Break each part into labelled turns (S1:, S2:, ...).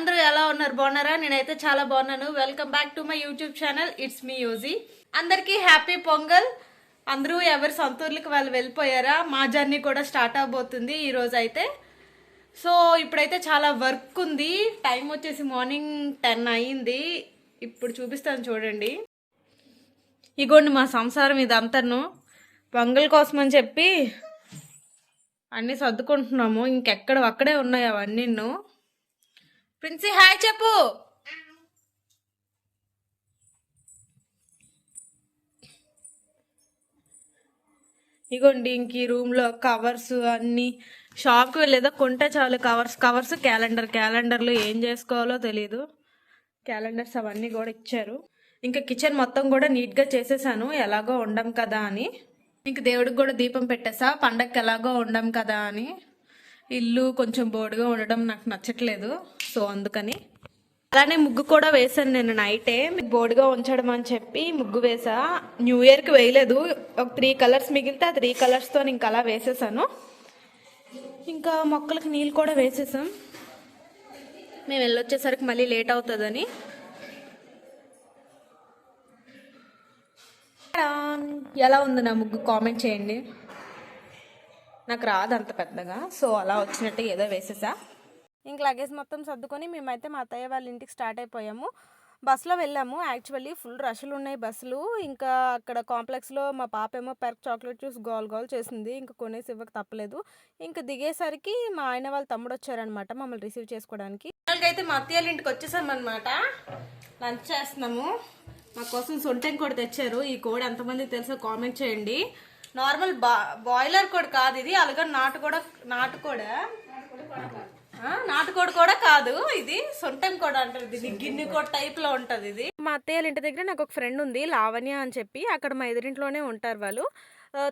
S1: అందరూ ఎలా ఉన్నారు? బాగున్నారా? నేనైతే చాలా బాగున్నాను. Welcome back to my YouTube channel it's me UG అందరికీ హ్యాపీ పొంగల్. అందరూ ఎవరి సొంత ఊర్లకు వాళ్ళు వెళ్ళిపోయారా? మా జర్నీ కూడా స్టార్ట్ అవబోతుంది ఈరోజు అయితే సో ఇప్పుడైతే చాలా వర్క్ ఉంది. టైం వచ్చేసి మార్నింగ్ టెన్ అయ్యింది ఇప్పుడు చూపిస్తాను చూడండి. ఇగోండి మా సంసారం ఇదంతాను పొంగల్ కోసం అని చెప్పి అన్నీ సర్దుకుంటున్నాము. ఇంకెక్కడ అక్కడే ఉన్నాయి అవన్నీ ప్రిన్సీ హాయ్ చెప్పు. ఇగోండి ఇంక ఈ రూమ్లో కవర్స్ అన్నీ. షాప్కి వెళ్ళేదా? కొంటే చాలు కవర్స్. Covers calendar. క్యాలెండర్లు ఏం చేసుకోవాలో తెలియదు క్యాలెండర్స్ అవన్నీ కూడా ఇచ్చారు. ఇంకా కిచెన్ మొత్తం కూడా నీట్గా చేసేసాను. ఎలాగో ఉండం కదా అని. ఇంక దేవుడికి కూడా దీపం పెట్టేసా. పండగకి ఎలాగో ఉండం కదా అని. ఇల్లు కొంచెం బోర్డుగా ఉండడం నాకు నచ్చట్లేదు. సో అందుకని అలానే ముగ్గు కూడా వేసాను నేను నైటే బోర్డుగా ఉంచడం అని చెప్పి ముగ్గు వేసా న్యూ ఇయర్కి వేయలేదు. ఒక త్రీ కలర్స్ మిగిలితే ఆ త్రీ కలర్స్తో ఇంక అలా వేసేసాను. ఇంకా మొక్కలకు నీళ్ళు కూడా వేసేసాం. మేము వెళ్ళొచ్చేసరికి మళ్ళీ లేట్ అవుతుందని. ఎలా ఉంది నా ముగ్గు? కామెంట్ చేయండి. నాకు రాదు అంత పెద్దగా. సో అలా వచ్చినట్టు ఏదో వేసేసా. ఇంక లగేజ్ మొత్తం సర్దుకొని మేమైతే మా అత్తయ్య వాళ్ళ ఇంటికి స్టార్ట్ అయిపోయాము. బస్సులో వెళ్ళాము. యాక్చువల్లీ ఫుల్ రష్లు ఉన్నాయి బస్సులు ఇంకా అక్కడ కాంప్లెక్స్లో మా పాప ఏమో పెర్క్ చాక్లెట్ జ్యూస్ గోల్ గోల్ చేసింది. ఇంకా కొనేసి ఇవ్వక తప్పలేదు. ఇంకా దిగేసరికి మా ఆయన వాళ్ళ తమ్ముడు వచ్చారనమాట మమ్మల్ని రిసీవ్ చేసుకోవడానికి. అయితే మా అత్తయ్య ఇంటికి వచ్చేసామన్నమాట. లంచ్ చేస్తున్నాము. మా కోసం సొంటెం కూడా తెచ్చారు. ఈ కోడి ఎంతమంది తెలుసో కామెంట్ చేయండి. నార్మల్ బా బాయిలర్ కోడి కాదు ఇది. అలాగే నాటు కూడా నాటు కూడా. నాటుకోడి కూడా కాదు ఇది సొంటం కూడా అంటారు దీన్ని గిన్నె కోడి. టైప్లో ఉంటది ఇది. మా అత్తయ్య ఇంటి దగ్గర నాకు ఒక ఫ్రెండ్ ఉంది లావణ్య అని చెప్పి అక్కడ మా ఎదురింట్లోనే ఉంటారు వాళ్ళు.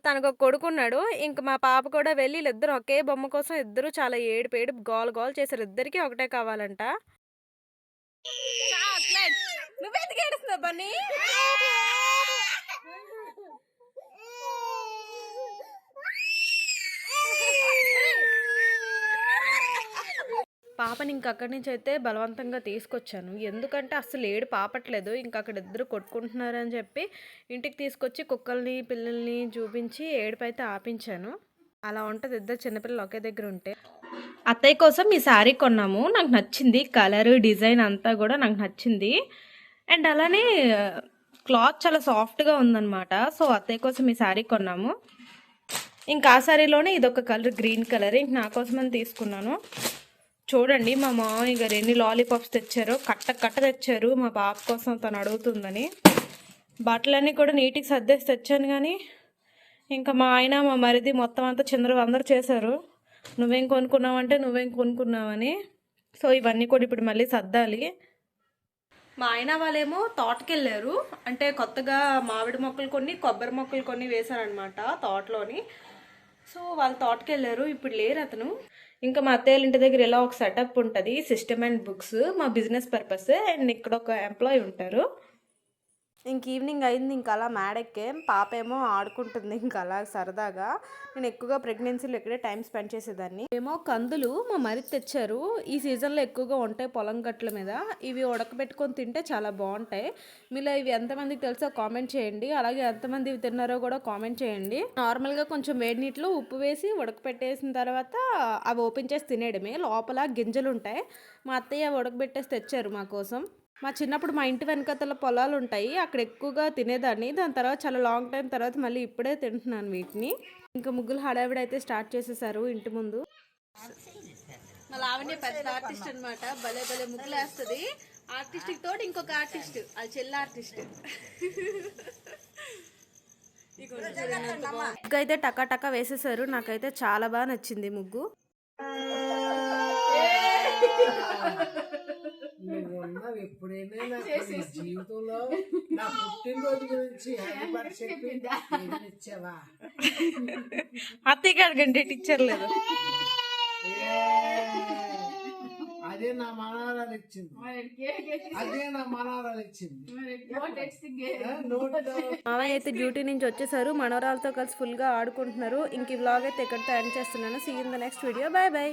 S1: తనకు ఒక కొడుకున్నాడు ఇంక మా పాప కూడా వెళ్ళి వీళ్ళిద్దరు ఒకే బొమ్మ కోసం ఇద్దరు చాలా ఏడు పేడు గోల్ గోల్ చేశారు ఇద్దరికి ఒకటే కావాలంట. నువ్వెందుకు ఏడుస్తున్నావు బన్నీ? పాపని ఇంక అక్కడి నుంచి అయితే బలవంతంగా తీసుకొచ్చాను. ఎందుకంటే అసలు ఏడు పాపట్లేదు. ఇంక అక్కడ ఇద్దరు కొట్టుకుంటున్నారు అని చెప్పి ఇంటికి తీసుకొచ్చి కుక్కల్ని పిల్లల్ని చూపించి ఏడుపు అయితే ఆపించాను. అలా ఉంటుంది. ఇద్దరు చిన్నపిల్లలు ఒకే దగ్గర ఉంటే. అత్తయ్య కోసం ఈ శారీ కొన్నాము. నాకు నచ్చింది. కలర్ డిజైన్ అంతా కూడా నాకు నచ్చింది. అండ్ అలానే క్లాత్ చాలా సాఫ్ట్గా ఉందన్నమాట. సో అత్తయ్య కోసం ఈ శారీ కొన్నాము. ఇంకా ఆ శారీలోనే ఇదొక కలర్ గ్రీన్ కలర్. ఇంక నా కోసమని తీసుకున్నాను. చూడండి మా మామయ్య గారు ఎన్ని లాలీపాప్స్ తెచ్చారో కట్ట కట్ట తెచ్చారు మా పాప కోసం తను అడుగుతుందని. బట్టలన్నీ కూడా నీటికి సర్దేసి తెచ్చాను కానీ ఇంకా మా ఆయన మా మరిది మొత్తం అంతా చంద్ర అందరూ చేశారు. నువ్వేం కొనుక్కున్నావంటే నువ్వేం కొనుక్కున్నావని. సో ఇవన్నీ కూడా ఇప్పుడు మళ్ళీ సర్దాలి. మా ఆయన వాళ్ళేమో తోటకెళ్ళారు. అంటే కొత్తగా మామిడి మొక్కలు కొన్ని కొబ్బరి మొక్కలు కొన్ని వేశారనమాట తోటలోని. సో వాళ్ళు తోటకెళ్ళారు. ఇప్పుడు లేరు అతను. ఇంకా మా అత్తయ్య ఇంటి దగ్గర ఇలా ఒక సెటప్ ఉంటుంది సిస్టమ్ అండ్ బుక్స్ మా బిజినెస్ పర్పస్ అండ్ ఇక్కడ ఒక ఎంప్లాయీ ఉంటారు. ఇంక ఈవినింగ్ అయింది ఇంకా అలా మేడెక్కే పాప ఏమో ఆడుకుంటుంది ఇంకా అలా సరదాగా. నేను ఎక్కువగా ప్రెగ్నెన్సీలో ఇక్కడే టైం స్పెండ్ చేసేదాన్ని. ఏమో కందులు మా మరి తెచ్చారు. ఈ సీజన్లో ఎక్కువగా ఉంటాయి పొలం గట్ల మీద. ఇవి ఉడకబెట్టుకొని తింటే చాలా బాగుంటాయి. మీలో ఇవి ఎంతమందికి తెలుసో కామెంట్ చేయండి. అలాగే ఎంతమంది ఇవి తిన్నారో కూడా కామెంట్ చేయండి. నార్మల్గా కొంచెం వేడి నీటిలో ఉప్పు వేసి ఉడకబెట్టేసిన తర్వాత అవి ఓపెన్ చేసి తినేయడమే. లోపల గింజలు ఉంటాయి మా అత్తయ్య ఉడకబెట్టేసి తెచ్చారు మా కోసం. మా చిన్నప్పుడు మా ఇంటి వెనకతల పొలాలు ఉంటాయి అక్కడ ఎక్కువగా తినేదాన్ని. దాని తర్వాత చాలా లాంగ్ టైం తర్వాత మళ్ళీ ఇప్పుడే తింటున్నాను వీటిని. ఇంకా ముగ్గులు హడావిడి అయితే స్టార్ట్ చేసేసారు ఇంటి ముందు. మా లావణ్య పెద్ద ఆర్టిస్ట్ అనమాట భలే భలే ముగ్గులు వేస్తుంది. ఆర్టిస్ట్ తోటి ఇంకొక ఆర్టిస్ట్ అది చెల్ల ఆర్టిస్ట్ ముగ్గు అయితే టకా టకా వేసేసారు. నాకైతే చాలా బాగా నచ్చింది ముగ్గు.
S2: ఉన్నావు ఎప్పుడైనా నాకు నీ జీవితంలో నా పుట్టినరోజు గురించి హ్యాపీ బర్త్ చెప్పి ఏమి ఇచ్చావా?
S1: అత్తయ్య అడగండి టీచర్ లేదు
S2: అదే నా మనవరాలు ఇచ్చింది. అదే నా మనవరాలు ఇచ్చింది.
S1: మావయ్య అయితే డ్యూటీ నుంచి వచ్చేసారు మనవరాలతో కలిసి ఫుల్గా ఆడుకుంటున్నారు. ఇంక ఈ వ్లాగ్ అయితే ఎక్కడితో ఎండ్ చేస్తున్నాను. See in the next video bye bye